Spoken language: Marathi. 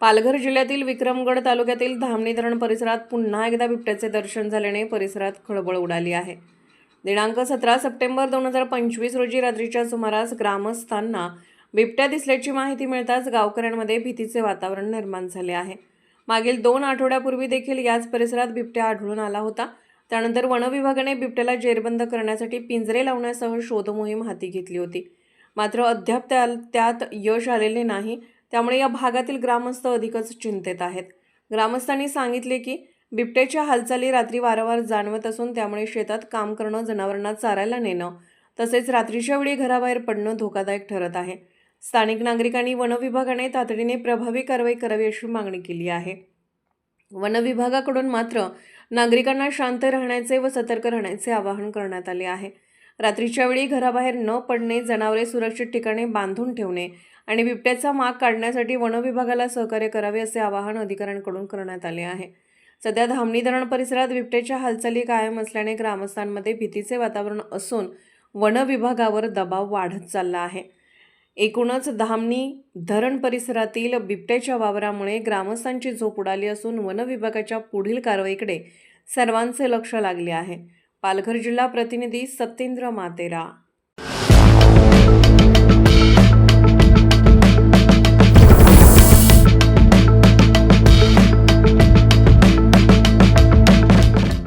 पालघर जिल्ह्यातील विक्रमगड तालुक्यातील धामणी धरण परिसरात पुन्हा एकदा बिबट्याचे दर्शन झाल्याने परिसरात खळबळ उडाली आहे. दिनांक सतरा सप्टेंबर दोन हजार पंचवीस रोजी रात्रीच्या सुमारास ग्रामस्थांना बिबट्या दिसल्याची माहिती मिळताच गावकऱ्यांमध्ये भीतीचे वातावरण निर्माण झाले आहे. मागील दोन आठवड्यापूर्वी देखील याच परिसरात बिबट्या आढळून आला होता. त्यानंतर वनविभागाने बिबट्याला जेरबंद करण्यासाठी पिंजरे लावण्यासह शोधमोहीम हाती घेतली होती. मात्र अद्याप त्या त्यात यश आलेले नाही. त्यामुळे या भागातील ग्रामस्थ अधिकच चिंतेत आहेत. ग्रामस्थांनी सांगितले की बिबट्याच्या हालचाली रात्री वारंवार जाणवत असून त्यामुळे शेतात काम करणं जनावरांना चारायला नेणं तसेच रात्रीच्या वेळी घराबाहेर पडणं धोकादायक ठरत आहे. स्थानिक नागरिकांनी वनविभागाने तातडीने प्रभावी कारवाई करावी अशी मागणी केली आहे. वनविभागाकडून मात्र नागरिकांना शांत राहण्याचे व सतर्क राहण्याचे आवाहन करण्यात आले आहे. रात्रीच्या वेळी घराबाहेर न पडणे जनावरे सुरक्षित ठिकाणी बांधून ठेवणे आणि बिबट्याचा माग काढण्यासाठी वनविभागाला सहकार्य करावे असे आवाहन अधिकाऱ्यांकडून करण्यात आले आहे. सध्या धामणी धरण परिसरात बिबट्याच्या हालचाली कायम असल्याने ग्रामस्थांमध्ये भीतीचे वातावरण असून वनविभागावर दबाव वाढत चालला आहे. एकूणच धामणी धरण परिसरातील बिबट्याच्या वावरामुळे ग्रामस्थांची झोप उडाली असून वनविभागाच्या पुढील कारवाईकडे सर्वांचे लक्ष लागले आहे. पालघर जिल्हा प्रतिनिधी सत्येंद्र मातेरा.